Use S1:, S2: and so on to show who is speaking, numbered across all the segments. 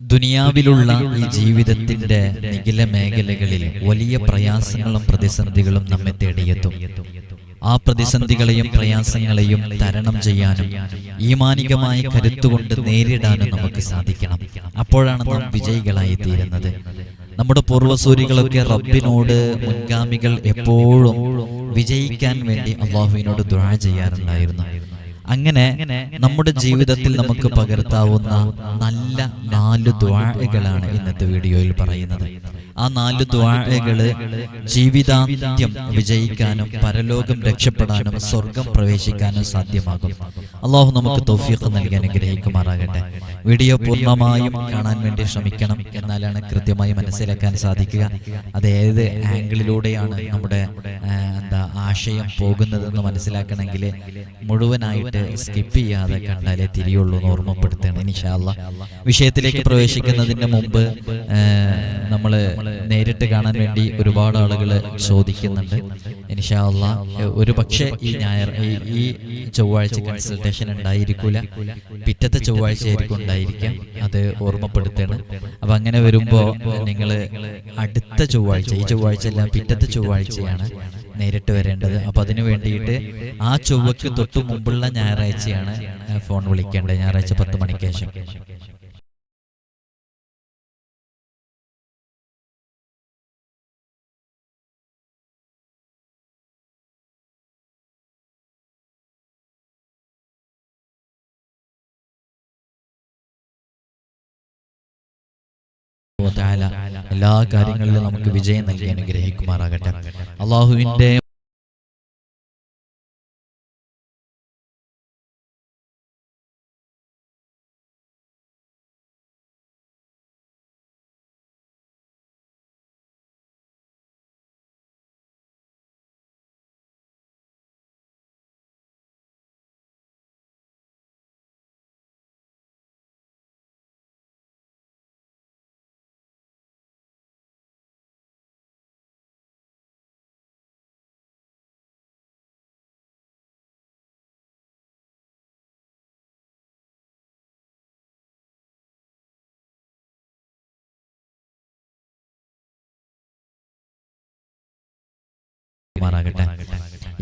S1: ദുനിയാവിലുള്ള ഈ ജീവിതത്തിന്റെ നിഖില മേഖലകളിൽ വലിയ പ്രയാസങ്ങളും പ്രതിസന്ധികളും നമ്മെ തേടിയെത്തും. ആ പ്രതിസന്ധികളെയും പ്രയാസങ്ങളെയും തരണം ചെയ്യാനും ഈമാനികമായ കരുത്തുകൊണ്ട് നേരിടാനും നമുക്ക് സാധിക്കണം. അപ്പോഴാണ് നാം വിജയികളായി തീരുന്നത് നമ്മുടെ പൂർവസൂരികളൊക്കെ റബ്ബിനോട് മുൻഗാമികൾ എപ്പോഴും വിജയിക്കാൻ വേണ്ടി അള്ളാഹുവിനോട് ദുഴ ചെയ്യാറുണ്ടായിരുന്നു. അങ്ങനെ നമ്മുടെ ജീവിതത്തിൽ നമുക്ക് പകർത്താവുന്ന നല്ല നാല് ദ്വാഴകളാണ് ഇന്നത്തെ വീഡിയോയിൽ പറയുന്നത്. ആ നാല് ദ്വാഴകൾ ജീവിതാന്ത്യം വിജയിക്കാനും പരലോകം രക്ഷപ്പെടാനും സ്വർഗം പ്രവേശിക്കാനും സാധ്യമാകും. അള്ളാഹു നമുക്ക് തൗഫീഖ് നൽകി അനുഗ്രഹിക്കുമാറാകട്ടെ. വീഡിയോ പൂർണമായും കാണാൻ വേണ്ടി ശ്രമിക്കണം. എന്നാലാണ് കൃത്യമായി മനസ്സിലാക്കാൻ സാധിക്കുക. അത് ഏത് ആംഗിളിലൂടെയാണ് നമ്മുടെ ആശയം പോകുന്നതെന്ന് മനസ്സിലാക്കണമെങ്കിൽ മുഴുവനായിട്ട് സ്കിപ്പ് ചെയ്യാതെ കണ്ടാലേ തിരിയുള്ളൂ എന്ന് ഓർമ്മപ്പെടുത്തണം. ഇനിഷാല്ല വിഷയത്തിലേക്ക് പ്രവേശിക്കുന്നതിന് മുമ്പ് നമ്മൾ നേരിട്ട് കാണാൻ വേണ്ടി ഒരുപാട് ആളുകൾ ചോദിക്കുന്നുണ്ട്. ഇനിഷാല്ല ഒരു പക്ഷേ ഈ ഞായർ ഈ- ചൊവ്വാഴ്ച കൺസൾട്ടേഷൻ ഉണ്ടായിരിക്കൂല. പിറ്റത്തെ ചൊവ്വാഴ്ച ആയിരിക്കും ഉണ്ടായിരിക്കാം. അത് ഓർമ്മപ്പെടുത്തണം. അപ്പൊ അങ്ങനെ വരുമ്പോൾ നിങ്ങൾ അടുത്ത ചൊവ്വാഴ്ച ഈ ചൊവ്വാഴ്ച അല്ല പിറ്റത്തെ ചൊവ്വാഴ്ചയാണ്. നേരിട്ട് വരേണ്ടത്. അപ്പൊ അതിനു വേണ്ടിയിട്ട് ആ ചൊവ്വയ്ക്ക് തൊട്ട് മുമ്പുള്ള ഞായറാഴ്ചയാണ് ഫോൺ വിളിക്കേണ്ടത്. ഞായറാഴ്ച പത്ത് മണിക്ക് ശേഷം. താല എല്ലാ കാര്യങ്ങളിലും നമുക്ക് വിജയം നൽകി അനുഗ്രഹിക്കുമാറാകട്ടെ. അള്ളാഹുവിന്റെ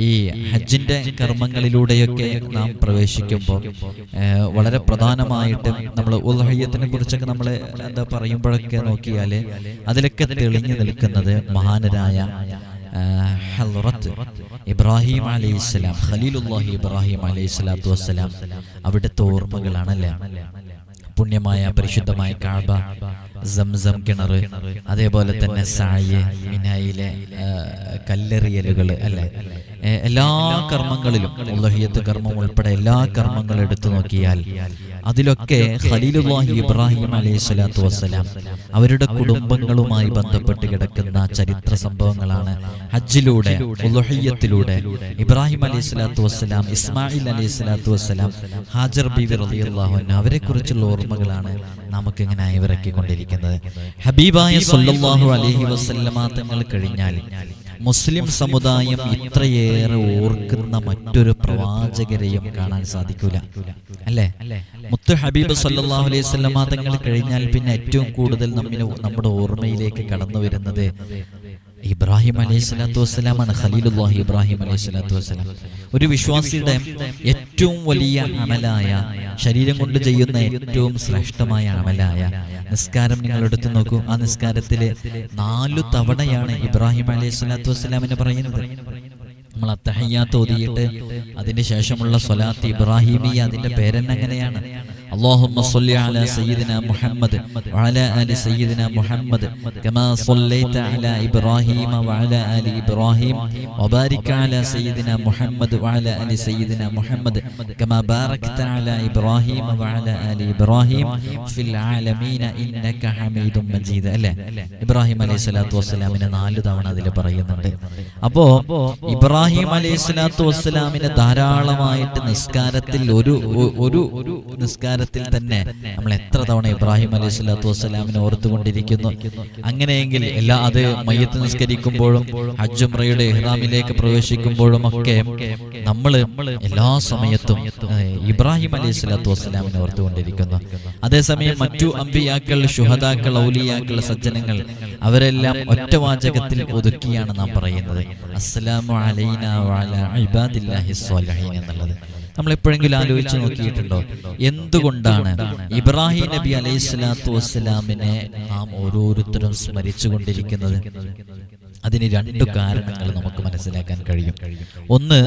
S1: ഈ ഹജ്ജിന്റെ കർമ്മങ്ങളിലൂടെയൊക്കെ നാം പ്രവേശിക്കുമ്പോൾ വളരെ പ്രധാനമായിട്ട് നമ്മൾ ഉൽഹയ്യത്തിനെ കുറിച്ചൊക്കെ നമ്മൾ എന്താ പറയുമ്പോഴൊക്കെ നോക്കിയാൽ അതിലൊക്കെ തെളിഞ്ഞു നിൽക്കുന്നത് മഹാനരായ ഹൽറത്ത് ഇബ്രാഹിം അലൈഹിസ്സലാം ഖലീലുല്ലാഹി ഇബ്രാഹിം അലൈഹി സ്വലാത്തു വസ്സലാം. അവിടുത്തെ ഓർമ്മകളാണല്ലേ? പുണ്യമായ പരിശുദ്ധമായ കാബ സംസം കിണർ അതേപോലെ തന്നെ സായ് മിനായിലെ കല്ലെറിയലുകൾ അല്ലെ? എല്ലാ കർമ്മങ്ങളിലും ഉള്ളഹിയത്ത് കർമ്മം ഉൾപ്പെടെ എല്ലാ കർമ്മങ്ങളും എടുത്തു നോക്കിയാൽ അതിലൊക്കെ ഖലീലുല്ലാഹി ഇബ്രാഹിം അലൈഹി സ്വലാത്തു വസ്സലാം അവരുടെ കുടുംബങ്ങളുമായി ബന്ധപ്പെട്ട് കിടക്കുന്ന ചരിത്ര സംഭവങ്ങളാണ് ഹജ്ജിലൂടെ ഉലുഹിയത്തിലൂടെ ഇബ്രാഹിം അലൈഹി സ്വലാത്തു വസ്സലാം ഇസ്മായിൽ അലൈഹി സ്വലാത്തു വസ്സലാം ഹാജർ ബീവി റളിയല്ലാഹു അൻഹ അവരെ കുറിച്ചുള്ള ഓർമ്മകളാണ് നമുക്ക് ഇങ്ങനെ അയവിറക്കിക്കൊണ്ടിരിക്കുന്നത് ഹബീബായ സല്ലല്ലാഹു അലൈഹി വസല്ലമ തങ്ങൾ കഴിഞ്ഞാൽ മുസ്ലിം സമുദായം ഇത്രയേറെ ഓർക്കുന്ന മറ്റൊരു പ്രവാചകരെയും കാണാൻ സാധിക്കൂല. അല്ലേ? മുത്തു ഹബീബ് സല്ലാഹു അലൈഹി വസല്ലമ തങ്ങൾ കഴിഞ്ഞാൽ പിന്നെ ഏറ്റവും കൂടുതൽ നമ്മിന് നമ്മുടെ ഓർമ്മയിലേക്ക് കടന്നു വരുന്നത് ഇബ്രാഹിം അലൈഹി സ്വലാത്തു വസ്സലാമാണ് ഖലീലുല്ലാഹി ഇബ്രാഹിം അലൈഹി സ്വലാത്തു വസ്സലാം. ഒരു വിശ്വാസിയുടെ ഏറ്റവും വലിയ അമലായ ശരീരം കൊണ്ട് ചെയ്യുന്ന ഏറ്റവും ശ്രേഷ്ഠമായ അമലായ. നിസ്കാരം നിങ്ങൾ എടുത്തു നോക്കൂ. ആ നിസ്കാരത്തിൽ നാലു തവണയാണ് ഇബ്രാഹിം അലൈഹി സ്വലാത്തു വസ്സലാമിന് പറയുന്നത്. നമ്മൾ അത്തഹയ്യാത്ത് ഓതിയിട്ട് അതിന് ശേഷമുള്ള സ്വലാത്ത് ഇബ്രാഹിമി അതിന്റെ പേരെന്നെ അങ്ങനെയാണ് اللهم صل على سيدنا محمد وعلى آل سيدنا محمد كما صليت على إبراهيم وعلى آل إبراهيم وبارك على سيدنا محمد وعلى آل سيدنا محمد كما باركت على إبراهيم وعلى آل إبراهيم في العالمين إنك حميد مجيد അല്ലേ ഇബ്രാഹിം അലൈഹി സ്വലാത്തു വസ്സലാമിനെ നാല് തവണ അതിൽ പറയുന്നുണ്ട് അപ്പോ ഇബ്രാഹിം അലൈഹി സ്വലാത്തു വസ്സലാമിനെ ധാരാളമായിട്ട് നിസ്കാരത്തിൽ ഒരു ഒ- ഒരു നിസ്കാരത്തിൽ തന്നെ നമ്മൾ എത്ര തവണ ഇബ്രാഹിം അലൈഹി സ്വലാത്തു വസ്സലാമിനെ ഓർത്തുകൊണ്ടിരിക്കുന്നു. അങ്ങനെയെങ്കിൽ എല്ലാ അത് മയ്യത്ത് നിസ്കരിക്കുമ്പോഴും ഹജ്ജുംറയുടെ ഇഹ്റാമിലേക്ക് പ്രവേശിക്കുമ്പോഴും ഒക്കെ നമ്മൾ എല്ലാ സമയത്തും ഇബ്രാഹിം അലൈഹി സ്വലാത്തു വസ്സലാമിനെ ഓർത്തുകൊണ്ടിരിക്കുന്നു. അതേസമയം മറ്റു അമ്പിയാക്കൾ ഷുഹദാക്കൾ ഔലിയാക്കൾ സജ്ജനങ്ങൾ അവരെല്ലാം ഒറ്റ വാചകത്തിൽ ഒതുക്കിയാണ് നാം പറയുന്നത്. അസ്സലാമു അലൈന വഅല ഇബാദില്ലാഹി സ്വാലിഹീൻ എന്നുള്ളത്. നമ്മൾ എപ്പോഴെങ്കിലും ആലോചിച്ച് നോക്കിയിട്ടുണ്ടോ? എന്തുകൊണ്ടാണ് ഇബ്രാഹിം നബി അലൈഹി സ്വലാത്തു വസ്സലാമിനെ നാം ഓരോരുത്തരും സ്മരിച്ചുകൊണ്ടിരിക്കുന്നത്. അതിന് രണ്ട് കാരണങ്ങൾ നമുക്ക് മനസ്സിലാക്കാൻ കഴിയും. ഒന്ന്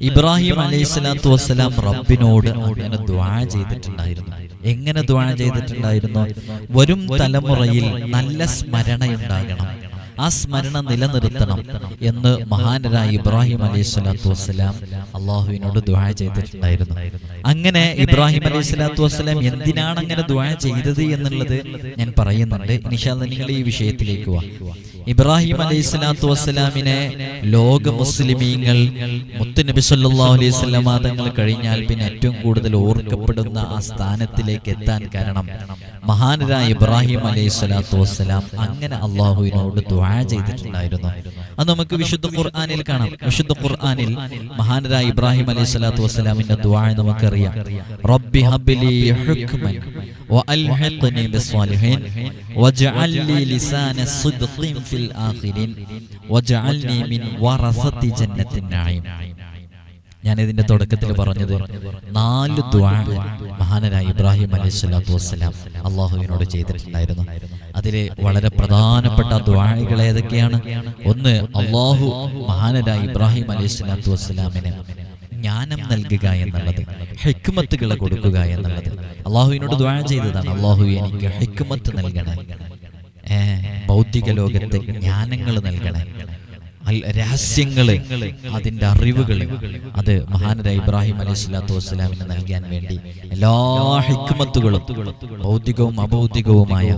S1: ഇബ്രാഹിം അലൈഹി സ്വലാത്തു വസ്സലാം റബ്ബിനോട് അങ്ങനെ ദ്വാ ചെയ്തിട്ടുണ്ടായിരുന്നു. എങ്ങനെ ദ്വാ ചെയ്തിട്ടുണ്ടായിരുന്നു? വരും തലമുറയിൽ നല്ല സ്മരണയുണ്ടാകണം. ആ സ്മരണ നിലനിർത്തണം എന്ന് മഹാനരായ ഇബ്രാഹിം അലൈഹി സ്വലാത്തു വസ്സലാം അള്ളാഹുവിനോട് ദ്വാ ചെയ്തിട്ടുണ്ടായിരുന്നു. അങ്ങനെ ഇബ്രാഹിം അലൈഹി സ്വലാത്തു വസ്സലാം എന്തിനാണ് അങ്ങനെ ദ്വാ ചെയ്തത് എന്നുള്ളത് ഞാൻ പറയുന്നുണ്ട്. നിഷാദ് നിങ്ങൾ ഈ വിഷയത്തിലേക്ക് വാ. ഇബ്രാഹിം അലൈഹി സ്വലാത്തു വസ്സലാമിനെ ലോക മുസ്ലിമീങ്ങൾ മുത്തുനബി സല്ലാ അലൈഹി വസല്ലമ തങ്ങൾ കഴിഞ്ഞാൽ പിന്നെ ഏറ്റവും കൂടുതൽ ഓർക്കപ്പെടുന്ന ആ സ്ഥാനത്തിലേക്ക് എത്താൻ കാരണം മഹാനരായ ഇബ്രാഹിം അലൈഹി സ്വലാത്തു വസ്സലാം അങ്ങനെ അള്ളാഹുവിനോട് ദ്വാ ചെയ്തിട്ടുണ്ടായിരുന്നു. അത് നമുക്ക് വിശുദ്ധ ഖുർആാനിൽ കാണാം. വിശുദ്ധ ഖുർആാനിൽ മഹാനരായ ഇബ്രാഹിം അലൈഹി സ്വലാത്തു വസ്സലാമിന്റെ ദ്വാ നമുക്കറിയാം. റബ്ബി ഹുക്മൻ وألحقني بالصالحين واجعل لي لسان صدق في الآخرين واجعلني من ورثة جنة النعيم ഞാൻ ഇതിന്റെ തുടക്കത്തിൽ പറഞ്ഞത് നാല് ദ്വാ മഹാനരായ ഇബ്രാഹിം അലൈഹി സ്വലാത്തു വസ്സലാം അള്ളാഹുവിനോട് ചെയ്തിട്ടുണ്ടായിരുന്നു അതില് വളരെ പ്രധാനപ്പെട്ട ദ്വാഴികൾ ഏതൊക്കെയാണ് ഒന്ന് അള്ളാഹു മഹാനരായ ഇബ്രാഹിം അലൈഹി സ്വലാത്തു വസ്സലാമിന് ജ്ഞാനം നൽകുക എന്നുള്ളത് ഹെക്കുമത്തുകൾ കൊടുക്കുക എന്നുള്ളത്. അള്ളാഹുവിനോട് ദ്വാ ചെയ്തതാണ്. അള്ളാഹു എനിക്ക് ഹെക്കുമത്ത് നൽകണേ. ഭൗതിക ലോകത്തെ ജ്ഞാനങ്ങൾ നൽകണേ. രഹസ്യങ്ങൾ അതിന്റെ അറിവുകൾ അത് മഹാനര ഇബ്രാഹിം അലൈഹി സ്വലാത്തു വസ്സലാമിന് നൽകാൻ വേണ്ടി എല്ലാ ഹിക്മത്തുകളും ഭൗതികവും അഭൗതികവുമായ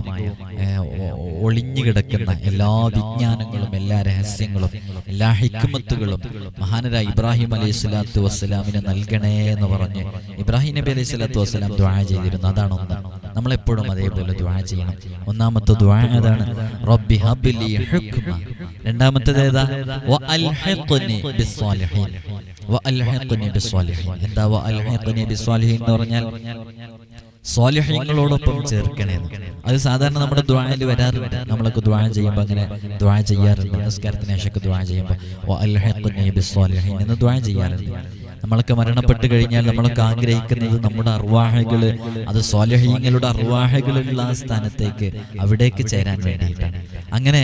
S1: ഒളിഞ്ഞു കിടക്കുന്ന എല്ലാ വിജ്ഞാനങ്ങളും എല്ലാ രഹസ്യങ്ങളും എല്ലാ ഹിക്മത്തുകളും മഹാനര ഇബ്രാഹിം അലൈഹി സ്വലാത്തു വസ്സലാമിന് നൽകണേ എന്ന് പറഞ്ഞ് ഇബ്രാഹിം നബി അലൈഹി സ്വലാത്തു വസ്സലാം ദ്വാ ചെയ്തിരുന്നു. അതാണ് ഒന്ന്. നമ്മളെപ്പോഴും അതേപോലെ ദ്വാ ചെയ്യണം. ഒന്നാമത്തെ ദ്വാ അതാണ് റബ്ബി ഹബ്ലി ഹുക്മ. രണ്ടാമത്തേത് ഏതാ? വഅൽഹിഖ്നി ബിസ്സാലിഹീൻ വഅൽഹിഖ്നി ബിസ്സാലിഹീൻ എന്താ വഅൽഹിഖ്നി ബിസ്സാലിഹീൻ എന്ന് പറഞ്ഞാൽ? സ്വാലിഹ്യങ്ങളോടൊപ്പം ചേർക്കണേ അത് സാധാരണ നമ്മുടെ ദ്വായിൽ വരാറുണ്ട്. നമ്മളൊക്കെ ദ്വാ ചെയ്യുമ്പോൾ അങ്ങനെ ദ്വാ ചെയ്യാറുണ്ട്. നിസ്കാരത്തിന് ദ്വായ ദ്വാ ചെയ്യുമ്പോൾ എന്ന് ദ്വാ ചെയ്യാറുണ്ട്. നമ്മളൊക്കെ മരണപ്പെട്ട് കഴിഞ്ഞാൽ നമ്മളൊക്കെ ആഗ്രഹിക്കുന്നത് നമ്മുടെ അർവാഹകൾ അത് സ്വാലഹീങ്ങളുടെ അർവാഹകളുള്ള ആ സ്ഥാനത്തേക്ക് അവിടേക്ക് ചേരാൻ വേണ്ടിയിട്ടാണ്. അങ്ങനെ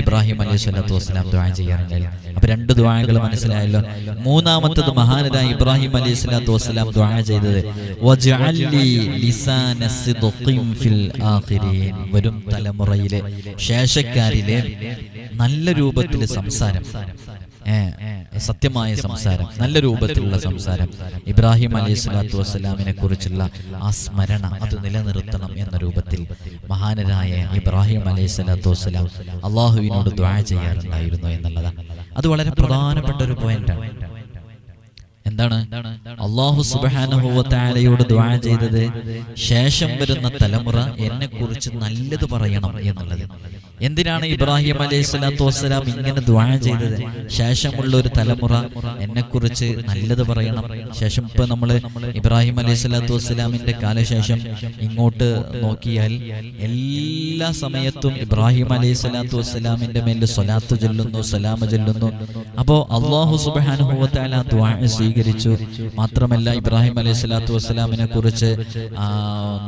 S1: ഇബ്രാഹിം അലൈഹി സ്വലാത്തു വസ്സലാം ദ്വാ ചെയ്യാറുണ്ടല്ലോ അപ്പൊ രണ്ട് ദ്വാകൾ മനസ്സിലായല്ലോ. മൂന്നാമത്തത് മഹാനരായ ഇബ്രാഹിം അലൈഹി സ്വലാത്തു വസ്സലാം ദ്വാ ചെയ്തത് വരും തലമുറയിലെ ശേഷക്കാരിലെ നല്ല രൂപത്തിൽ സംസാരം. സത്യമായ സംസാരം നല്ല രൂപത്തിലുള്ള സംസാരം. ഇബ്രാഹിം അലൈഹി സ്വലാത്തു വസ്സലാമിനെ കുറിച്ചുള്ള ആ സ്മരണ അത് നിലനിർത്തണം എന്ന രൂപത്തിൽ മഹാനരായ ഇബ്രാഹിം അലൈഹി സ്വലാത്തു വസ്സലാം അള്ളാഹുവിനോട് ദ്വാ ചെയ്യാറുണ്ടായിരുന്നു എന്നുള്ളതാണ്. അത് വളരെ പ്രധാനപ്പെട്ട ഒരു പോയിന്റാണ് എന്താണ്? അള്ളാഹു സുബാനഹുവത്താലയോട് ദ്വാ ചെയ്തത് ശേഷം വരുന്ന തലമുറ എന്നെ കുറിച്ച് നല്ലത് പറയണം എന്നുള്ളത്. എന്തിനാണ് ഇബ്രാഹിം അലൈഹി സ്വലാത്തു വസ്സലാം ഇങ്ങനെ ദ്വാ ചെയ്തത്? ശേഷമുള്ള ഒരു തലമുറ എന്നെ കുറിച്ച് നല്ലത് പറയണം. ശേഷം ഇപ്പൊ നമ്മൾ ഇബ്രാഹിം അലൈഹി സ്വലാത്തു വസ്സലാമിന്റെ കാലശേഷം ഇങ്ങോട്ട് നോക്കിയാൽ എല്ലാ സമയത്തും ഇബ്രാഹിം അലൈഹി സ്വലാത്തു വസ്സലാമിന്റെ മേലിൽ സ്വലാത്ത് ചൊല്ലുന്നു സലാമ ചൊല്ലുന്നു. അപ്പോ അള്ളാഹു സുബാനുഭവത്താല ദ്വാ സ്വീകരിച്ചു. മാത്രമല്ല ഇബ്രാഹിം അലൈഹി സ്വലാത്തു വസ്സലാമിനെ കുറിച്ച്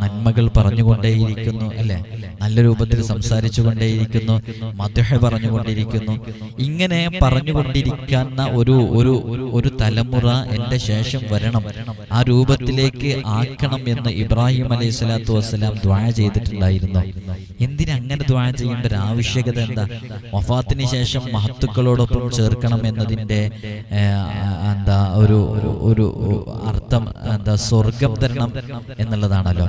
S1: നന്മകൾ പറഞ്ഞുകൊണ്ടേയിരിക്കുന്നു അല്ലെ? നല്ല രൂപത്തിൽ സംസാരിച്ചു കൊണ്ടേയിരിക്കുന്നു മധുഹ പറഞ്ഞുകൊണ്ടിരിക്കുന്നു. ഇങ്ങനെ പറഞ്ഞുകൊണ്ടിരിക്കുന്ന ഒരു ഒരു ഒരു തലമുറ എന്റെ ശേഷം വരണം. ആ രൂപത്തിലേക്ക് ആക്കണം എന്ന് ഇബ്രാഹിം അലൈഹി സ്വലാത്തു വസ്സലാം ദ്വായ ചെയ്തിട്ടുണ്ടായിരുന്നു. എന്തിനങ്ങനെ അങ്ങനെ ദ്വാ ചെയ്യേണ്ട ഒരു ആവശ്യകത എന്താ? വഫാത്തിന് ശേഷം മഹത്തുക്കളോടൊപ്പം ചേർക്കണം എന്നതിന്റെ എന്താ ഒരു ഒരു അർത്ഥം എന്താ സ്വർഗം തരണം എന്നുള്ളതാണല്ലോ.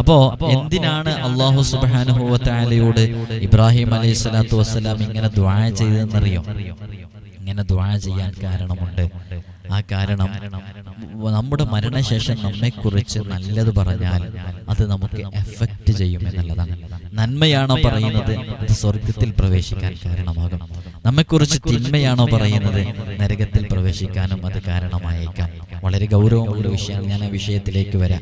S1: അപ്പോ എന്തിനാണ് അള്ളാഹു സുബാനുഭവത്താലയോട് ഇബ്രാഹിം അലൈഹി സ്വലാത്തു വസ്സലാം ഇങ്ങനെ ദ്വാ ചെയ്തതെന്നറിയോ? ഇങ്ങനെ ദ്വാ ചെയ്യാൻ കാരണമുണ്ട്. ആ കാരണം നമ്മുടെ മരണശേഷം നമ്മെക്കുറിച്ച് നല്ലത് പറഞ്ഞാൽ അത് നമുക്ക് എഫക്റ്റ് ചെയ്യും എന്നുള്ളതാണ്. നന്മയാണോ പറയുന്നത്? അത് സ്വർഗത്തിൽ പ്രവേശിക്കാൻ കാരണമാകും. നമ്മെക്കുറിച്ച് തിന്മയാണോ പറയുന്നത്? നരകത്തിൽ പ്രവേശിക്കാനും അത് കാരണമായേക്കാം. വളരെ ഗൗരവമുള്ള വിഷയമാണ് ഞാൻ ആ വിഷയത്തിലേക്ക് വരാം.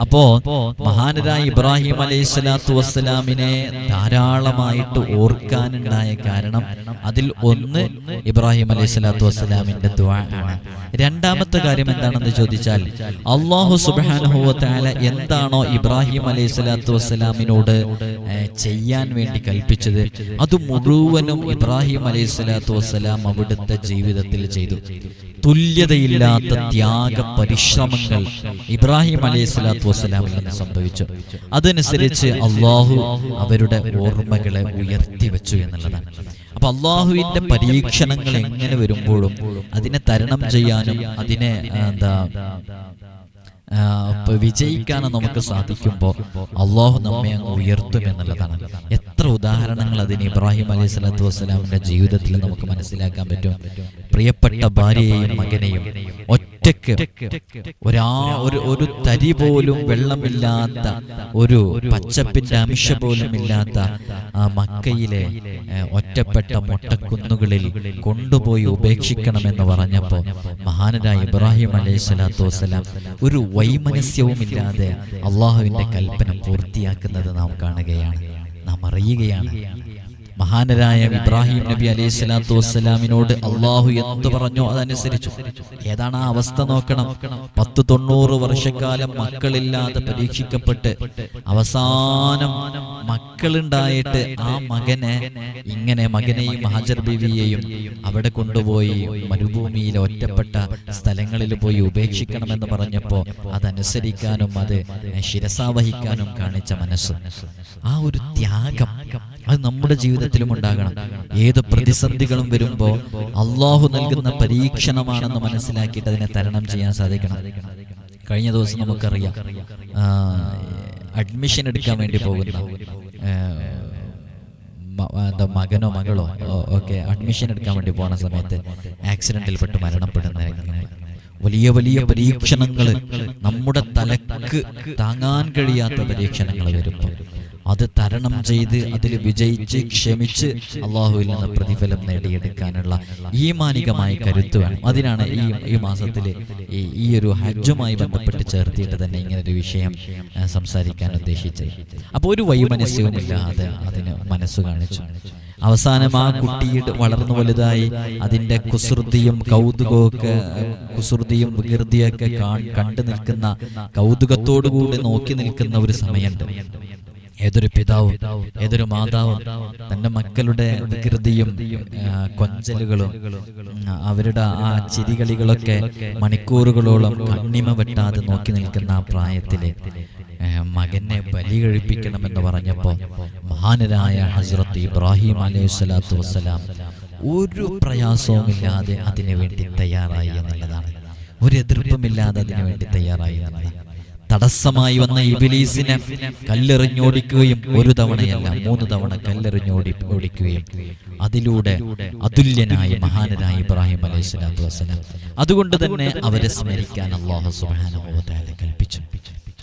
S1: അപ്പോ മഹാനരായ ഇബ്രാഹിം അലൈഹി സ്വലാത്തു വസ്സലാമിനെ ധാരാളമായിട്ട് ഓർക്കാനുണ്ടായ കാരണം അതിൽ ഒന്ന് ഇബ്രാഹിം അലൈഹി സ്വലാത്തു വസ്സലാമിന്റെ ദ്വാ ആണ്. രണ്ടാമത്തെ കാര്യം എന്താണെന്ന് ചോദിച്ചാൽ അള്ളാഹു സുബാനുഭവത്താല എന്താണോ ഇബ്രാഹിം അലൈഹി സ്വലാത്തു വസ്സലാമിനോട് ചെയ്യാൻ വേണ്ടി കൽപ്പിച്ചത് അത് മുഴുവനും ഇബ്രാഹിം അലൈഹി സ്വലാത്തു വസ്സലാം അവിടുത്തെ ജീവിതത്തിൽ ചെയ്തു. തുല്യതയില്ലാത്ത ത്യാഗ പരിശ്രമങ്ങൾ ഇബ്രാഹിം അലൈഹി സ്വലാത്തു വസ്സലാമിൽ നിന്ന് സംഭവിച്ചു. അതനുസരിച്ച് അള്ളാഹു അവരുടെ ഓർമ്മകളെ ഉയർത്തി വെച്ചു എന്നുള്ളതാണ്. അപ്പൊ അള്ളാഹുവിന്റെ പരീക്ഷണങ്ങൾ എങ്ങനെ വരുമ്പോഴും അതിനെ തരണം ചെയ്യാനും അതിനെ എന്താ വിജയിക്കാനും നമുക്ക് സാധിക്കുമ്പോൾ അള്ളാഹു നമ്മെ അങ്ങ് ഉയർത്തും എന്നുള്ളതാണ്. എത്ര ഉദാഹരണങ്ങൾ അതിന് ഇബ്രാഹിം അലൈഹി സ്വലാത്തു വസ്സലാമിന്റെ ജീവിതത്തിൽ നമുക്ക് മനസ്സിലാക്കാൻ പറ്റും. പ്രിയപ്പെട്ട ഭാര്യയെയും മകനെയും ഒറ്റയ്ക്ക് ഒരാ ഒരു ഒരു തരി പോലും വെള്ളമില്ലാത്ത ഒരു പച്ചപ്പിന്റെ അംശ പോലും ഇല്ലാത്ത ആ മക്കയിലെ ഒറ്റപ്പെട്ട മുട്ടക്കുന്നുകളിൽ കൊണ്ടുപോയി ഉപേക്ഷിക്കണമെന്ന് പറഞ്ഞപ്പോ മഹാനരായ ഇബ്രാഹിം അലൈഹി സ്വലാത്തു വസ്സലാം ഒരു വൈമനസ്യവും ഇല്ലാതെ അള്ളാഹുവിന്റെ കൽപ്പന പൂർത്തിയാക്കുന്നത് നാം കാണുകയാണ്. നാം അറിയുകയാണ്. മഹാനരായ ഇബ്രാഹിം നബി അലൈഹി സ്വലാത്തു വസ്സലാമിനോട് അള്ളാഹു എന്ത് പറഞ്ഞോ അതനുസരിച്ചു. ഏതാണ് ആ അവസ്ഥ നോക്കണം. പത്ത് തൊണ്ണൂറ് വർഷക്കാലം മക്കളില്ലാതെ പരീക്ഷിക്കപ്പെട്ട് അവസാനം മക്കളുണ്ടായിട്ട് ആ മകനെ ഇങ്ങനെ മകനെയും ഹാജർ ബിവിയെയും അവിടെ കൊണ്ടുപോയി മരുഭൂമിയിൽ ഒറ്റപ്പെട്ട സ്ഥലങ്ങളിൽ പോയി ഉപേക്ഷിക്കണമെന്ന് പറഞ്ഞപ്പോ അതനുസരിക്കാനും അത് ശിരസാവഹിക്കാനും കാണിച്ച മനസ്സ്. ആ ഒരു ത്യാഗം അത് നമ്മുടെ ജീവിതത്തിലും ഉണ്ടാകണം. ഏത് പ്രതിസന്ധികളും വരുമ്പോൾ അള്ളാഹു നൽകുന്ന പരീക്ഷണമാണെന്ന് മനസ്സിലാക്കിയിട്ട് അതിനെ തരണം ചെയ്യാൻ സാധിക്കണം. കഴിഞ്ഞ ദിവസം നമുക്കറിയാം. അഡ്മിഷൻ എടുക്കാൻ വേണ്ടി പോകുന്ന എന്താ മകനോ മകളോ? ഒക്കെ അഡ്മിഷൻ എടുക്കാൻ വേണ്ടി പോകുന്ന സമയത്ത് ആക്സിഡന്റിൽ പെട്ട് മരണപ്പെടുന്ന വലിയ വലിയ പരീക്ഷണങ്ങൾ നമ്മുടെ തലക്ക് താങ്ങാൻ കഴിയാത്ത പരീക്ഷണങ്ങൾ വരുമ്പോൾ അത് തരണം ചെയ്ത് അതിൽ വിജയിച്ച് ക്ഷമിച്ച് അള്ളാഹുവിൽ നിന്ന് പ്രതിഫലം നേടിയെടുക്കാനുള്ള ഈമാനികമായി കരുത്ത് വേണം. അതിനാണ് ഈ ഈ മാസത്തിൽ ഈ ഈ ഒരു ഹജ്ജുമായി ബന്ധപ്പെട്ട് ചേർത്തിയിട്ട് തന്നെ ഇങ്ങനെ ഒരു വിഷയം സംസാരിക്കാൻ ഉദ്ദേശിച്ചത്. അപ്പോൾ ഒരു വൈമനസ്യവുമില്ലാതെ അതിന് മനസ്സ് കാണിച്ചു. അവസാനം ആ കുട്ടിയുടെ വളർന്നു വലുതായി അതിന്റെ കുസൃതിയും കൗതുകമൊക്കെ കുസൃതിയും വികൃതിയൊക്കെ കണ്ടു നിൽക്കുന്ന കൗതുകത്തോടുകൂടി നോക്കി നിൽക്കുന്ന ഒരു സമയമുണ്ട്. ഏതൊരു പിതാവും ഏതൊരു മാതാവും തന്റെ മക്കളുടെ വികൃതിയും കൊഞ്ചലുകളും അവരുടെ ആ ചിരികളികളൊക്കെ മണിക്കൂറുകളോളം കണ്ണിമ വെട്ടാതെ നോക്കി നിൽക്കുന്ന ആ പ്രായത്തിൽ മകനെ ബലി കഴിപ്പിക്കണമെന്ന് പറഞ്ഞപ്പോൾ മഹാനരായ ഹസ്രത്ത് ഇബ്രാഹിം അലൈഹി സ്വലാത്തു വസ്സലാം ഒരു പ്രയാസവുമില്ലാതെ അതിനു വേണ്ടി തയ്യാറായി എന്നുള്ളതാണ്. ഒരു എതിർപ്പുമില്ലാതെ അതിനു വേണ്ടി തയ്യാറായി എന്നുള്ളതാണ്. തടസ്സമായി വന്ന ഇബിലീസിനെ കല്ലെറിഞ്ഞോടിക്കുകയും ഒരു തവണയല്ല മൂന്ന് തവണ കല്ലെറിഞ്ഞോടി ഓടിക്കുകയും അതിലൂടെ അതുല്യനായി മഹാനരായ ഇബ്രാഹിം അലൈഹി സ്വലാത്തു വസ്സലാം. അതുകൊണ്ട് തന്നെ അവരെ സ്മരിക്കാൻ അള്ളാഹു വ കൽപ്പിച്ചു.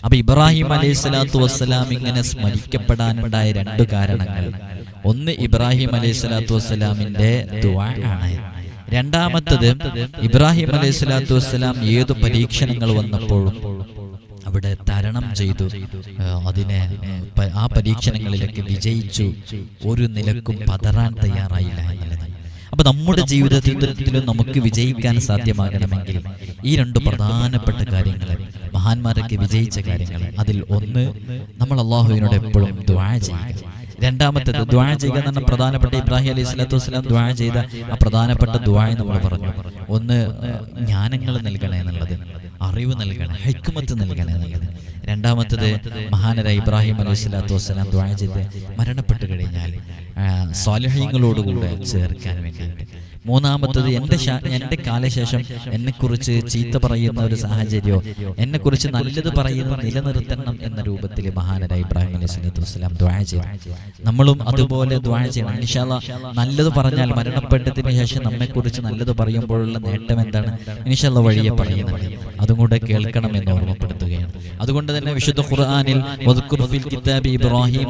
S1: അപ്പൊ ഇബ്രാഹിം അലൈഹി സ്വലാത്തു വസ്സലാം ഇങ്ങനെ സ്മരിക്കപ്പെടാനുണ്ടായ രണ്ട് കാരണങ്ങൾ. ഒന്ന് ഇബ്രാഹിം അലൈഹി സ്വലാത്തു വസ്സലാമിന്റെ ദുആ ആണ്. രണ്ടാമത്തത് ഇബ്രാഹിം അലൈഹി സ്വലാത്തു വസ്സലാം ഏതു പരീക്ഷണങ്ങൾ വന്നപ്പോഴും അവിടെ തരണം ചെയ്തു. അതിനെ ആ, പരീക്ഷണങ്ങളിലൊക്കെ വിജയിച്ചു. ഒരു നിലക്കും പതറാൻ തയ്യാറായില്ല എന്നുള്ളത്. അപ്പൊ നമ്മുടെ ജീവിതത്തിലും നമുക്ക് വിജയിക്കാൻ സാധ്യമാകണമെങ്കിൽ ഈ രണ്ട് പ്രധാനപ്പെട്ട കാര്യങ്ങൾ മഹാന്മാരൊക്കെ വിജയിച്ച കാര്യങ്ങൾ അതിൽ ഒന്ന് നമ്മൾ അള്ളാഹുവിനോട് എപ്പോഴും ദ്വാ ചെയ്യുക. രണ്ടാമത്തേത് ദ്വാ ചെയ്യുക എന്ന് പ്രധാനപ്പെട്ട ഇബ്രാഹിം അലൈഹി സ്വലാത്തു വസ്സലാം ദ്വാ ചെയ്ത ആ പ്രധാനപ്പെട്ട ദ്വാ നമ്മൾ പറഞ്ഞു. ഒന്ന് ജ്ഞാനങ്ങൾ നൽകണേ എന്നുള്ളത് അറിവ് നൽകണേ ഹൈക്കുമത്ത് നൽകണേ എന്നുള്ളത്. രണ്ടാമത്തത് മഹാനര ഇബ്രാഹിം അലൈഹി സ്വലാത്തു വസ്സലാം ദ്വാ ചെയ്ത് മരണപ്പെട്ടു കഴിഞ്ഞാൽ സ്വാലഹ്യങ്ങളോടുകൂടെ ചേർക്കാൻ വേണ്ടിയിട്ട്. മൂന്നാമത്തത് എന്റെ എന്റെ കാലശേഷം എന്നെക്കുറിച്ച് ചീത്ത പറയുന്ന ഒരു സാഹചര്യമോ? എന്നെക്കുറിച്ച് നല്ലത് പറയുന്ന നിലനിർത്തണം എന്ന രൂപത്തിൽ മഹാനരായ ഇബ്രാഹിം അലൈഹി സ്വലത്തു വസ്സലാം ദ്വാഴ ചെയ്തു. നമ്മളും അതുപോലെ ദ്വാഴ ചെയ്യണം ഇൻഷാല്ല നല്ലത് പറഞ്ഞാൽ മരണപ്പെട്ടതിന് ശേഷം നമ്മെക്കുറിച്ച് നല്ലത് പറയുമ്പോഴുള്ള നേട്ടം എന്താണ്? ഇൻഷാല്ല വഴിയെ പറയുന്നുണ്ട് അതും കൂടെ കേൾക്കണം എന്ന് ഓർമ്മപ്പെടുത്തുകയാണ്. അതുകൊണ്ട് തന്നെ വിശുദ്ധ ഖുർആാനിൽ കിതാബി ഇബ്രാഹിം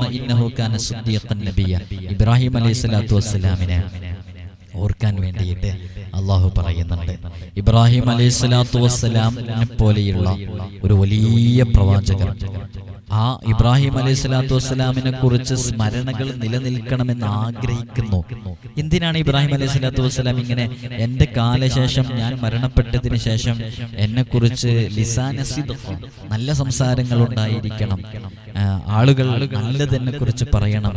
S1: ഇബ്രാഹിം അലൈഹി സ്വലാത്തു വസ്സലാമിനെ ഓർക്കാൻ വേണ്ടിയിട്ട് അള്ളാഹു പറയുന്നുണ്ട്. ഇബ്രാഹിം അലൈഹി സ്വലാത്തു വസ്സലാമിനെ പോലെയുള്ള ഒരു വലിയ പ്രവാചകർ ആ ഇബ്രാഹിം അലൈഹി സ്വലാത്തു വസ്സലാമിനെ കുറിച്ച് സ്മരണകൾ നിലനിൽക്കണമെന്ന് ആഗ്രഹിക്കുന്നു. എന്തിനാണ് ഇബ്രാഹിം അലൈഹി സ്വലാത്തു വസ്സലാം ഇങ്ങനെ എന്റെ കാലശേഷം ഞാൻ മരണപ്പെട്ടതിന് ശേഷം എന്നെ കുറിച്ച് നല്ല സംസാരങ്ങൾ ഉണ്ടായിരിക്കണം. ആളുകൾ നല്ലതെന്നെ കുറിച്ച് പറയണം.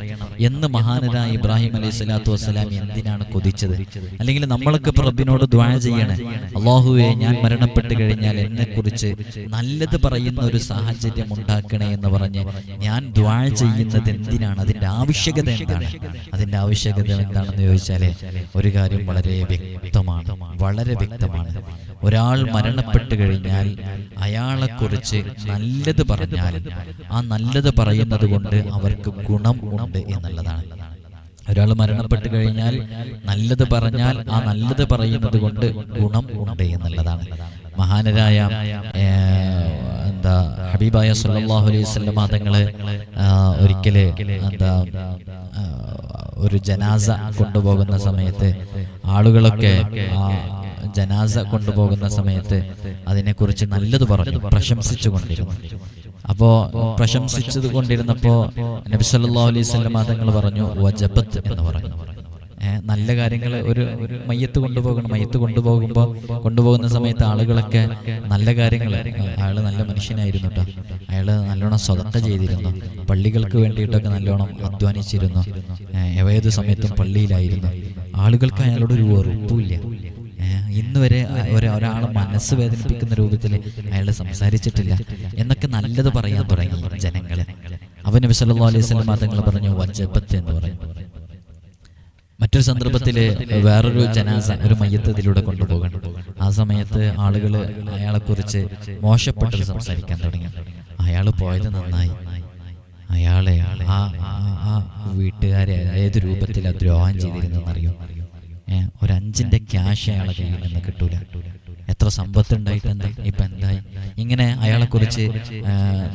S1: എന്ന് മഹാനരായ ഇബ്രാഹിം അലൈഹി സ്വലാത്തു വസ്സലാം എന്തിനാണ് കൊതിച്ചത്? അല്ലെങ്കിൽ നമ്മളൊക്കെ പ്രബിനോട് റബ്ബിനോട് ദ്വാ ചെയ്യണേ. അള്ളാഹുവെ ഞാൻ മരണപ്പെട്ട് കഴിഞ്ഞാൽ എന്നെ കുറിച്ച് നല്ലത് പറയുന്ന ഒരു സാഹചര്യം ഉണ്ടാക്കണേ എന്ന് പറഞ്ഞ് ഞാൻ ദ്വാ ചെയ്യുന്നത് എന്തിനാണ്? അതിന്റെ ആവശ്യകത എന്താണ്? അതിന്റെ ആവശ്യകത എന്താണെന്ന് ചോദിച്ചാൽ ഒരു കാര്യം വളരെ വ്യക്തമാണ്. വളരെ വ്യക്തമാണ്. ഒരാൾ മരണപ്പെട്ട് കഴിഞ്ഞാൽ അയാളെക്കുറിച്ച് നല്ലത് പറഞ്ഞാൽ ആ നല്ലത് പറയുന്നത് കൊണ്ട് അവർക്ക് ഗുണം ഉണ്ട് എന്നുള്ളതാണ്. ഒരാൾ മരണപ്പെട്ട് കഴിഞ്ഞാൽ നല്ലത് പറഞ്ഞാൽ ആ നല്ലത് പറയുന്നത് കൊണ്ട് ഗുണം ഉണ്ട് എന്നുള്ളതാണ്. മഹാനരായ എന്താ ഹബീബായ സല്ലല്ലാഹു അലൈഹി വസല്ലം തങ്ങൾ ഒരിക്കൽ എന്താ ഒരു ജനാസ കൊണ്ടുപോകുന്ന സമയത്ത് ആളുകളൊക്കെ ആ ജനാസ കൊണ്ടുപോകുന്ന സമയത്ത് അതിനെക്കുറിച്ച് നല്ലത് പറഞ്ഞു പ്രശംസിച്ചു കൊണ്ടിരുന്നു അപ്പോ പ്രശംസിച്ചത് കൊണ്ടിരുന്നപ്പോ നബി സല്ലല്ലാഹു അലൈഹി തങ്ങൾ പറഞ്ഞു വജബത്ത് എന്ന് പറഞ്ഞു. നല്ല കാര്യങ്ങൾ ഒരു മയ്യത്ത് കൊണ്ടുപോകണം. മയ്യത്ത് കൊണ്ടുപോകുമ്പോൾ കൊണ്ടുപോകുന്ന സമയത്ത് ആളുകളൊക്കെ നല്ല കാര്യങ്ങൾ അയാൾ നല്ല മനുഷ്യനായിരുന്നു കേട്ടോ അയാൾ നല്ലോണം സ്വതന്ത്ര ചെയ്തിരുന്നു. പള്ളികൾക്ക് വേണ്ടിയിട്ടൊക്കെ നല്ലോണം അധ്വാനിച്ചിരുന്നു. ഏത് സമയത്തും പള്ളിയിലായിരുന്നു. ആളുകൾക്ക് അയാളോട് ഒരു വെറുപ്പുമില്ല ഏഹ് ഇന്ന് വരെ ഒരാൾ ഒരാളെ മനസ്സ് വേദനിപ്പിക്കുന്ന രൂപത്തിൽ അയാൾ സംസാരിച്ചിട്ടില്ല. എന്നൊക്കെ നല്ലത് പറയാൻ തുടങ്ങി ജനങ്ങൾ അവൻ നബി സല്ലല്ലാഹു അലൈഹി സ്വലം തങ്ങൾ പറഞ്ഞു വജബത്ത് എന്ന് പറഞ്ഞു. മറ്റൊരു സന്ദർഭത്തിൽ വേറൊരു ജനാസ ഒരു മയ്യത്ത് ഇതിലൂടെ കൊണ്ടുപോകണം. ആ സമയത്ത് ആളുകൾ അയാളെക്കുറിച്ച് മോശപ്പെട്ടത് സംസാരിക്കാൻ തുടങ്ങി. അയാൾ പോയത് നന്നായി. അയാളെ ആ വീട്ടുകാരെ ഏത് രൂപത്തിൽ ദ്രോഹം ചെയ്തിരുന്നെന്നറിയോ? ഒരു അഞ്ചിന്റെ ക്യാഷ് അയാളെ കയ്യിൽ നിന്ന് കിട്ടൂല. എത്ര സമ്പത്ത് ഉണ്ടായിട്ടുണ്ട് ഇപ്പൊ എന്തായി? ഇങ്ങനെ അയാളെ കുറിച്ച്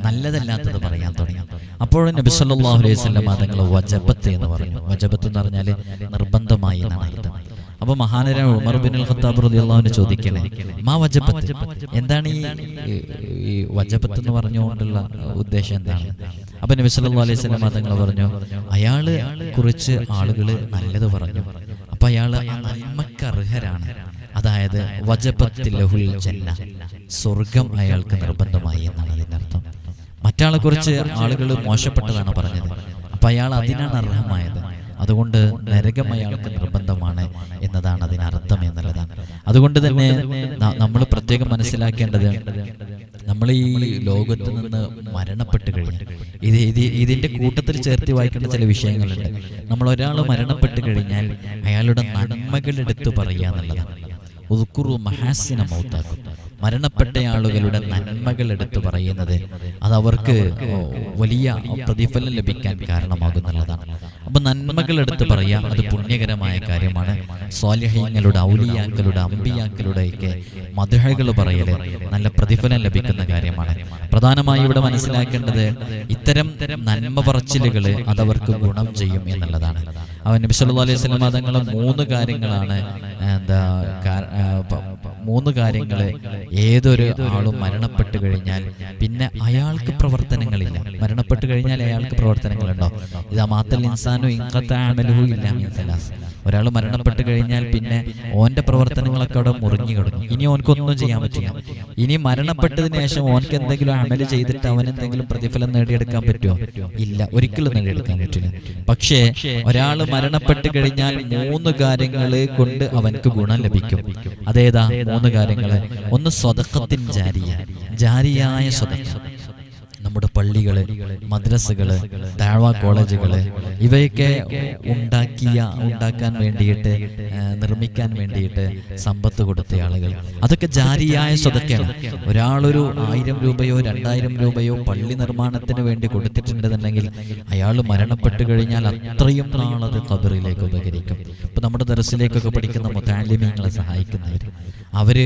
S1: നല്ലതല്ലാത്തത് പറയാൻ തുടങ്ങി. അപ്പോഴും നബി സല്ലല്ലാഹു അലൈഹി വസല്ലം തങ്ങൾ വജബത്ത് എന്ന് പറഞ്ഞു. വജബത്ത് എന്ന് പറഞ്ഞാൽ നിർബന്ധമായി എന്നാണ് അർത്ഥം. അപ്പൊ മഹാനര ഉമർ ബിൻ അൽ ഖത്താബ് റളിയല്ലാഹുവിനെ ചോദിക്കണേ മാ വജബത്ത്? എന്താണ് ഈ ഈ- വജപത്ത് വജബത്ത് എന്ന് പറഞ്ഞുകൊണ്ടുള്ള ഉദ്ദേശം എന്താണ്? അപ്പൊ നബി സല്ലല്ലാഹു അലൈഹി വസല്ലം തങ്ങൾ പറഞ്ഞു അയാൾ കുറിച്ച് ആളുകൾ നല്ലത് പറഞ്ഞു. അപ്പൊ നന്മക്ക് അർഹരാണ് അതായത് വജപത്തിൽ ലഹുൽ ജന്ന സ്വർഗം അയാൾക്ക് നിർബന്ധമായി എന്നാണ് അതിന്റെ അർത്ഥം മറ്റാളെ കുറിച്ച് ആളുകൾ മോശപ്പെട്ടതാണ് പറഞ്ഞത്. അപ്പൊ അയാൾ അതിനാണ് അർഹമായത്. അതുകൊണ്ട് നരകം അയാൾക്ക് നിർബന്ധമാണ് എന്നതാണ് അതിനർത്ഥം എന്നുള്ളതാണ്. അതുകൊണ്ട് തന്നെ നമ്മൾ പ്രത്യേകം മനസ്സിലാക്കേണ്ടത് നമ്മൾ ഈ ലോകത്ത് നിന്ന് മരണപ്പെട്ട് കഴിഞ്ഞു. ഇത് ഇത് ഇതിന്റെ കൂട്ടത്തിൽ ചേർത്തി വായിക്കേണ്ട ചില വിഷയങ്ങളുണ്ട്. നമ്മൾ ഒരാൾ മരണപ്പെട്ട് കഴിഞ്ഞാൽ അയാളുടെ നന്മകൾ എടുത്തു പറയുക എന്നുള്ളതാണ്. ഉദ്കുറു മഹാസിന മൗത്താക്കും. മരണപ്പെട്ട ആളുകളുടെ നന്മകൾ എടുത്തു പറയുന്നത് അത് അവർക്ക് വലിയ പ്രതിഫലം ലഭിക്കാൻ കാരണമാകുന്നുള്ളതാണ് അപ്പൊ നന്മകൾ എടുത്ത് പറയാം. അത് പുണ്യകരമായ കാര്യമാണ്. സ്വാലിഹ്യങ്ങളുടെ ഔലിയാക്കളുടെ അമ്പിയാക്കളുടെ ഒക്കെ മധുഹകൾ പറയൽ നല്ല പ്രതിഫലം ലഭിക്കുന്ന കാര്യമാണ്. പ്രധാനമായി ഇവിടെ മനസ്സിലാക്കേണ്ടത് ഇത്തരം നന്മ പറച്ചിലുകൾ അതവർക്ക് ഗുണം ചെയ്യും എന്നുള്ളതാണ്. അവൻ നബി സല്ലല്ലാഹു അലൈഹി സ്വലം തങ്ങൾ മൂന്ന് കാര്യങ്ങളാണ്. എന്താ മൂന്ന് കാര്യങ്ങളെ ഏതൊരു ആളും മരണപ്പെട്ടു കഴിഞ്ഞാൽ പിന്നെ അയാൾക്ക് പ്രവർത്തനങ്ങളില്ല. മരണപ്പെട്ടു കഴിഞ്ഞാൽ അയാൾക്ക് പ്രവർത്തനങ്ങളുണ്ടോ? ഇതാ മാത്തൽ ഇൻസാനു ഇൻകത്താമലുഹു ഇല്ല മിൻ ഒരാൾ മരണപ്പെട്ട് കഴിഞ്ഞാൽ പിന്നെ ഓന്റെ പ്രവർത്തനങ്ങളൊക്കെ അവിടെ മുറിഞ്ഞു കിടക്കും. ഇനി ഓൻക്കൊന്നും ചെയ്യാൻ പറ്റില്ല. ഇനി മരണപ്പെട്ടതിന് ശേഷം ഓൻക്ക് എന്തെങ്കിലും അമൽ ചെയ്തിട്ട് അവൻ എന്തെങ്കിലും പ്രതിഫലം നേടിയെടുക്കാൻ പറ്റുമോ ഇല്ല ഒരിക്കലും നേടിയെടുക്കാൻ പറ്റില്ല. പക്ഷേ ഒരാൾ മരണപ്പെട്ട് കഴിഞ്ഞാൽ മൂന്ന് കാര്യങ്ങൾ കൊണ്ട് അവൻക്ക് ഗുണം ലഭിക്കും. അതേതാ? മൂന്ന് കാര്യങ്ങൾ. ഒന്ന് സ്വതക്കത്തിൻ ജാരിയ. ജാരിയായ സ്വതക്കം. നമ്മുടെ പള്ളികൾ മദ്രസകൾ താഴ്വ കോളേജുകൾ ഇവയൊക്കെ ഉണ്ടാക്കിയ ഉണ്ടാക്കാൻ വേണ്ടിയിട്ട് നിർമ്മിക്കാൻ വേണ്ടിയിട്ട് സമ്പത്ത് കൊടുത്ത ആളുകൾ. അതൊക്കെ ജാരിയായ സ്വതക്കാണ് ഒരാളൊരു ആയിരം രൂപയോ രണ്ടായിരം രൂപയോ പള്ളി നിർമ്മാണത്തിന് വേണ്ടി കൊടുത്തിട്ടുണ്ടെന്നുണ്ടെങ്കിൽ അയാൾ മരണപ്പെട്ടു കഴിഞ്ഞാൽ അത്രയും നാളത് കബറിലേക്ക് ഉപകരിക്കും. ഇപ്പൊ നമ്മുടെ ദർസിലേക്കൊക്കെ പഠിക്കുന്ന മുത്താലിമീങ്ങളെ സഹായിക്കുന്നവർ അവർ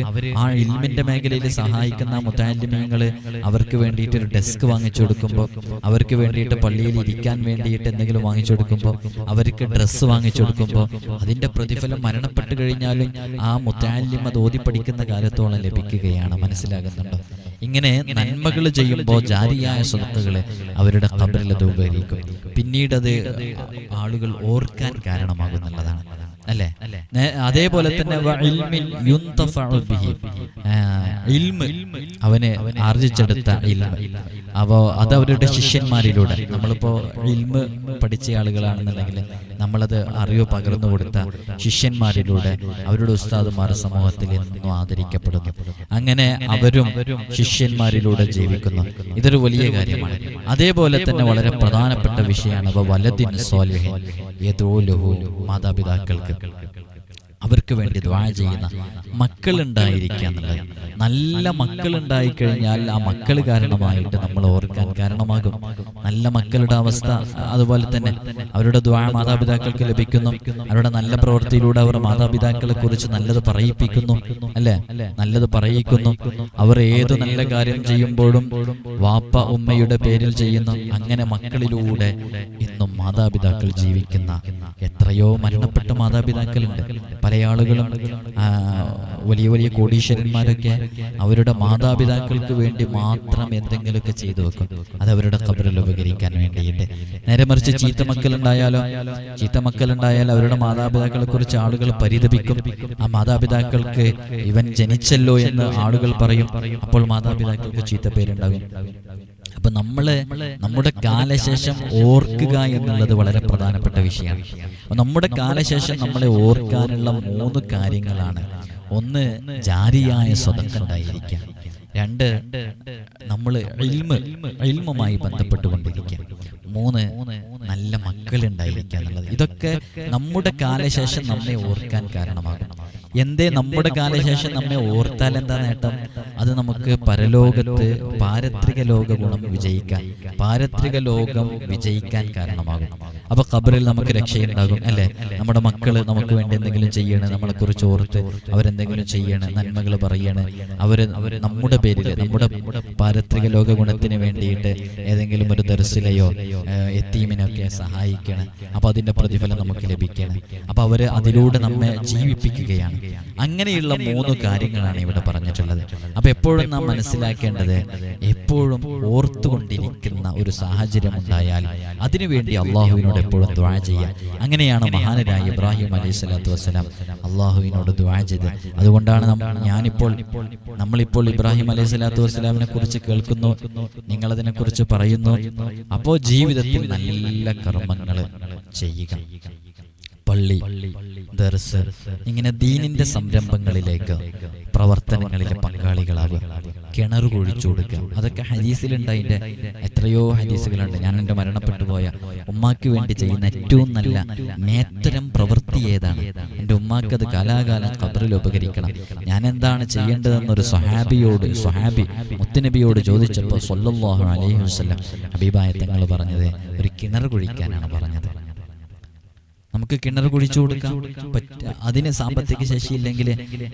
S1: ആ ഇൽമിന്റെ മേഖലയിൽ സഹായിക്കുന്ന മുത്താലിമ്യങ്ങൾ അവർക്ക് വേണ്ടിയിട്ട് ഒരു ഡെസ്ക് വാങ്ങിച്ചു കൊടുക്കുമ്പോൾ അവർക്ക് വേണ്ടിയിട്ട് പള്ളിയിൽ ഇരിക്കാൻ വേണ്ടിയിട്ട് എന്തെങ്കിലും വാങ്ങിച്ചു കൊടുക്കുമ്പോൾ അവർക്ക് ഡ്രസ്സ് വാങ്ങിച്ചു കൊടുക്കുമ്പോൾ അതിന്റെ പ്രതിഫലം മരണപ്പെട്ടു കഴിഞ്ഞാലും ആ മുത്താലിം അത് ഓതി പഠിക്കുന്ന കാലത്തോളം ലഭിക്കുകയാണ് മനസ്സിലാകുന്നുണ്ടോ? ഇങ്ങനെ നന്മകൾ ചെയ്യുമ്പോൾ ജാരിയായ സ്വത്തുക്കളെ അവരുടെ കബറിൽ അത് ഉപകരിക്കും. പിന്നീട് അത് ആളുകൾ ഓർക്കാൻ കാരണമാകുന്നുള്ളതാണ് അല്ലേ? അതേപോലെ തന്നെ അവന് ആർജിച്ചെടുത്ത ഇൽമ്. അപ്പോ അത് അവരുടെ ശിഷ്യന്മാരിലൂടെ. നമ്മളിപ്പോ ഇൽമ് പഠിച്ച ആളുകളാണെന്നുണ്ടെങ്കിൽ നമ്മളത് അറിവ് പകർന്നു കൊടുത്ത ശിഷ്യന്മാരിലൂടെ അവരുടെ ഉസ്താദുമാർ സമൂഹത്തിൽ എന്നും ആദരിക്കപ്പെടുന്നു. അങ്ങനെ അവരും ശിഷ്യന്മാരിലൂടെ ജീവിക്കുന്നു. ഇതൊരു വലിയ കാര്യമാണ്. അതേപോലെ തന്നെ വളരെ പ്രധാനപ്പെട്ട വിഷയമാണ്. വ വലദിൻ സ്വാലിഹിൻ യദൂലുഹു മാതാപിതാക്കൾക്ക്. മക്കൾക്ക് അവർക്ക് വേണ്ടി ദ്വാ ചെയ്യുന്ന മക്കളുണ്ടായിരിക്കുക എന്നുള്ളത്. നല്ല മക്കളുണ്ടായി കഴിഞ്ഞാൽ ആ മക്കൾ കാരണമായിട്ട് നമ്മൾ ഓർക്കാൻ കാരണമാകും. നല്ല മക്കളുടെ അവസ്ഥ അതുപോലെ തന്നെ അവരുടെ ദ്വാ മാതാപിതാക്കൾക്ക് ലഭിക്കുന്നു. അവരുടെ നല്ല പ്രവൃത്തിയിലൂടെ അവർ മാതാപിതാക്കളെ കുറിച്ച് നല്ലത് പറയിപ്പിക്കുന്നു അല്ലേ? നല്ലത് പറയിക്കുന്നു. അവർ ഏത് നല്ല കാര്യം ചെയ്യുമ്പോഴും വാപ്പ ഉമ്മയുടെ പേരിൽ ചെയ്യുന്നു അങ്ങനെ മക്കളിലൂടെ ഇന്നും മാതാപിതാക്കൾ ജീവിക്കുന്ന എത്രയോ മരണപ്പെട്ട മാതാപിതാക്കളുണ്ട്. പല ആളുകളും വലിയ വലിയ കോടീശ്വരന്മാരൊക്കെ അവരുടെ മാതാപിതാക്കൾക്ക് വേണ്ടി മാത്രം എന്തെങ്കിലുമൊക്കെ ചെയ്തു വെക്കും. അത് അവരുടെ കബറിൽ ഉപകരിക്കാൻ വേണ്ടിയിട്ട്. നേരെ മറിച്ച് ചീത്ത മക്കളുണ്ടായാലോ? ചീത്ത മക്കളുണ്ടായാൽ അവരുടെ മാതാപിതാക്കളെ കുറിച്ച് ആളുകൾ പരിതപിക്കും. ആ മാതാപിതാക്കൾക്ക് ഇവൻ ജനിച്ചല്ലോ എന്ന് ആളുകൾ പറയും. അപ്പോൾ മാതാപിതാക്കൾക്ക് ചീത്ത പേരുണ്ടാകും. അപ്പൊ നമ്മൾ നമ്മുടെ കാലശേഷം ഓർക്കുക എന്നുള്ളത് വളരെ പ്രധാനപ്പെട്ട വിഷയമാണ്. അപ്പൊ നമ്മുടെ കാലശേഷം നമ്മളെ ഓർക്കാനുള്ള മൂന്ന് കാര്യങ്ങളാണ്. ഒന്ന് ജാരിയായ സ്വതക്കുണ്ടായിരിക്കുക രണ്ട് നമ്മൾ ഇൽമ് ഇൽമുമായി ബന്ധപ്പെട്ടുകൊണ്ടിരിക്കുക. മൂന്ന് നല്ല മക്കളുണ്ടായിരിക്കുക എന്നുള്ളത്. ഇതൊക്കെ നമ്മുടെ കാലശേഷം നമ്മെ ഓർക്കാൻ കാരണമാകും. എന്തേ നമ്മുടെ കാലശേഷം നമ്മെ ഓർത്താൽ എന്താ നേട്ടം? അത് നമുക്ക് പരലോകത്ത് പാരത്രിക ലോക ഗുണം വിജയിക്കാൻ പാരത്രിക ലോകം വിജയിക്കാൻ കാരണമാകും അപ്പൊ ഖബറിൽ നമുക്ക് രക്ഷയുണ്ടാകും അല്ലെ? നമ്മുടെ മക്കൾ നമുക്ക് വേണ്ടി എന്തെങ്കിലും ചെയ്യണേ നമ്മളെ കുറിച്ച് ഓർത്ത് അവരെന്തെങ്കിലും ചെയ്യണേ നന്മകൾ പറയണേ അവർ അവർ നമ്മുടെ പേരിൽ നമ്മുടെ പാരത്രിക ലോക ഗുണത്തിന് വേണ്ടിയിട്ട് ഏതെങ്കിലും ഒരു ദർശിലയോ എത്തീമിനൊക്കെ സഹായിക്കണം. അപ്പൊ അതിന്റെ പ്രതിഫലം നമുക്ക് ലഭിക്കണം. അപ്പൊ അവർ അതിലൂടെ നമ്മെ ജീവിപ്പിക്കുകയാണ് അങ്ങനെയുള്ള മൂന്ന് കാര്യങ്ങളാണ് ഇവിടെ പറഞ്ഞിട്ടുള്ളത്. അപ്പൊ എപ്പോഴും നാം മനസ്സിലാക്കേണ്ടത് എപ്പോഴും ഓർത്തുകൊണ്ടിരിക്കുന്ന ഒരു സാഹചര്യം ഉണ്ടായാൽ അതിനുവേണ്ടി അള്ളാഹുവിനോട് എപ്പോഴും ദ്വാ ചെയ്യാം. അങ്ങനെയാണ് മഹാനരായ ഇബ്രാഹിം അലൈഹി സ്വലാത്തു വസ്സലാം അള്ളാഹുവിനോട് ദ്വാ ചെയ്ത് അതുകൊണ്ടാണ് ഞാനിപ്പോൾ നമ്മളിപ്പോൾ ഇബ്രാഹിം അലൈഹി സ്വലാത്തു വസ്സലാമിനെ കുറിച്ച് കേൾക്കുന്നു. നിങ്ങൾ അതിനെ കുറിച്ച് പറയുന്നു. അപ്പോ ജീവിതത്തിൽ നല്ല കർമ്മങ്ങൾ ചെയ്യുക. പള്ളി ദർസ് ഇങ്ങനെ ദീനിന്റെ സംരംഭങ്ങളിലേക്ക് പ്രവർത്തനങ്ങളിലെ പങ്കാളികളാവുക കിണർ കുഴിച്ചു കൊടുക്കുക. അതൊക്കെ ഹദീസിലുണ്ടതിന്റെ എത്രയോ ഹദീസുകളുണ്ട്. ഞാൻ എന്റെ മരണപ്പെട്ടു പോയ ഉമ്മാക്ക് വേണ്ടി ചെയ്യുന്ന ഏറ്റവും നല്ല നേത്തരം പ്രവൃത്തി ഏതാണ്? എന്റെ ഉമ്മാക്ക് അത് കാലാകാലം ഖബറിൽ ഉപകരിക്കണം. ഞാൻ എന്താണ് ചെയ്യേണ്ടതെന്നൊരു സ്വഹാബിയോട് സ്വഹാബി മുത്തുനബിയോട് ചോദിച്ചപ്പോൾ സൊല്ലാഹു അലൈഹി വസ്ലം ഹബീബായ തങ്ങൾ പറഞ്ഞത് ഒരു കിണർ കുഴിക്കാനാണ് പറഞ്ഞത്. നമുക്ക് കിണർ കുഴിച്ചു കൊടുക്കാം. പറ്റ അതിന് സാമ്പത്തിക ശേഷി ഇല്ലെങ്കിൽ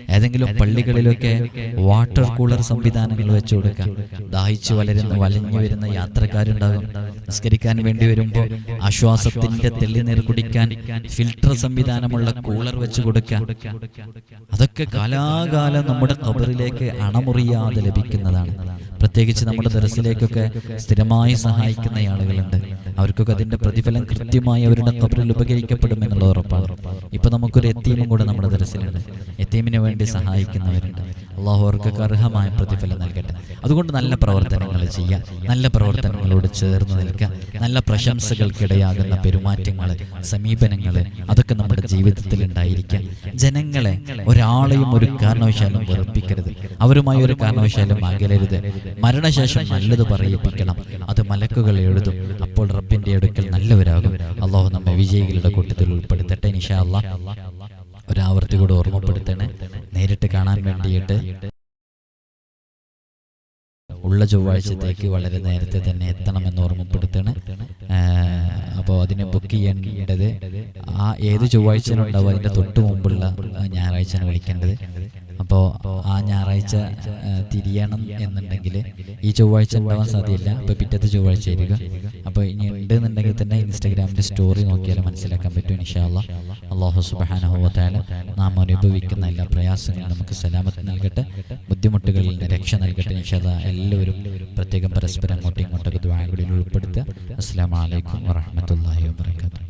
S1: ഏതെങ്കിലും പള്ളികളിലൊക്കെ വാട്ടർ കൂളർ സംവിധാനങ്ങൾ വെച്ചു കൊടുക്കാം. ദാഹിച്ചു വളരുന്ന വലഞ്ഞു വരുന്ന യാത്രക്കാരുണ്ടാകും. നിസ്കരിക്കാൻ വേണ്ടി വരുമ്പോൾ ആശ്വാസത്തിന്റെ തെള്ളിനീർ കുടിക്കാൻ ഫിൽട്ടർ സംവിധാനമുള്ള കൂളർ വെച്ചു കൊടുക്കാം. അതൊക്കെ കാലാകാലം നമ്മുടെ കബറിലേക്ക് അണമുറിയാതെ ലഭിക്കുന്നതാണ്. പ്രത്യേകിച്ച് നമ്മുടെ ദർസിലേക്കൊക്കെ സ്ഥിരമായി സഹായിക്കുന്ന ആളുകളുണ്ട്. അവർക്കൊക്കെ അതിന്റെ പ്രതിഫലം കൃത്യമായി അവരുടെ കബറിൽ ഉപകരിക്കപ്പെടും എന്നുള്ള ഉറപ്പാണ്. ഇപ്പൊ നമുക്കൊരു എത്തീമും കൂടെ നമ്മുടെ ദർസിലുണ്ട് എത്തീമിന് വേണ്ടി സഹായിക്കുന്നവരുണ്ട്. അള്ളാഹു അവർക്കൊക്കെ അർഹമായ പ്രതിഫലം നൽകട്ടെ. അതുകൊണ്ട് നല്ല പ്രവർത്തനങ്ങൾ ചെയ്യുക നല്ല പ്രവർത്തനങ്ങളോട് ചേർന്ന് നിൽക്കുക നല്ല പ്രശംസകൾക്കിടയാകുന്ന പെരുമാറ്റങ്ങൾ സമീപനങ്ങൾ അതൊക്കെ നമ്മുടെ ജീവിതത്തിൽ ഉണ്ടായിരിക്കുക. ജനങ്ങളെ ഒരാളെയും ഒരു കാരണവശാലും വെറുപ്പിക്കരുത്. അവരുമായി ഒരു കാരണവശാലും അകലരുത്. മരണശേഷം നല്ലത് പറയിപ്പിക്കണം. അത് മലക്കുകൾ എഴുതും. അപ്പോൾ റബ്ബിന്റെ അടുക്കൽ നല്ലവരാകും. അള്ളാഹു നമ്മെ വിജയികളുടെ കൂട്ടത്തിൽ ഉൾപ്പെടുത്തട്ടെ നിഷാ അള്ളാഹ് ഒരാവർത്തി കൂടെ ഓർമ്മപ്പെടുത്തണേ. നേരിട്ട് കാണാൻ വേണ്ടിയിട്ട് ഉള്ള ചൊവ്വാഴ്ചത്തേക്ക് വളരെ നേരത്തെ തന്നെ എത്തണമെന്ന് ഓർമ്മപ്പെടുത്തണം. അപ്പോൾ അതിനെ ബുക്ക് ചെയ്യേണ്ടത് ആ ഏത് ചൊവ്വാഴ്ചയാണുണ്ടാവും അതിന്റെ തൊട്ട് മുമ്പുള്ള ഞായറാഴ്ചയാണ് വിളിക്കേണ്ടത്. അപ്പോൾ ആ ഞായറാഴ്ച തിരിയണം എന്നുണ്ടെങ്കിൽ ഈ ചൊവ്വാഴ്ച ഉണ്ടാവാൻ സാധ്യതയില്ല. അപ്പോൾ പിറ്റത്തെ ചൊവ്വാഴ്ച ആയിരിക്കും. അപ്പോൾ ഇനി ഉണ്ട് എന്നുണ്ടെങ്കിൽ തന്നെ ഇൻസ്റ്റാഗ്രാമിന്റെ സ്റ്റോറി നോക്കിയാൽ മനസ്സിലാക്കാൻ പറ്റും ഇൻഷാല്ല അള്ളാഹു സുബാനഹുവത്തായാലും നാം അനുഭവിക്കുന്ന എല്ലാ പ്രയാസങ്ങളും നമുക്ക് സലാമത്ത് നൽകട്ടെ. ബുദ്ധിമുട്ടുകളിൽ നിന്ന് രക്ഷ നൽകട്ടെ ഇൻഷാല്ല എല്ലാവരും പ്രത്യേകം പരസ്പരം അങ്ങോട്ടും ഇങ്ങോട്ടൊക്കെ ദ്വാരങ്ങളിൽ ഉൾപ്പെടുത്തുക. അസ്സാം വലൈക്കും വാഹമത്തല്ലാഹി വാബർക്കാത്തു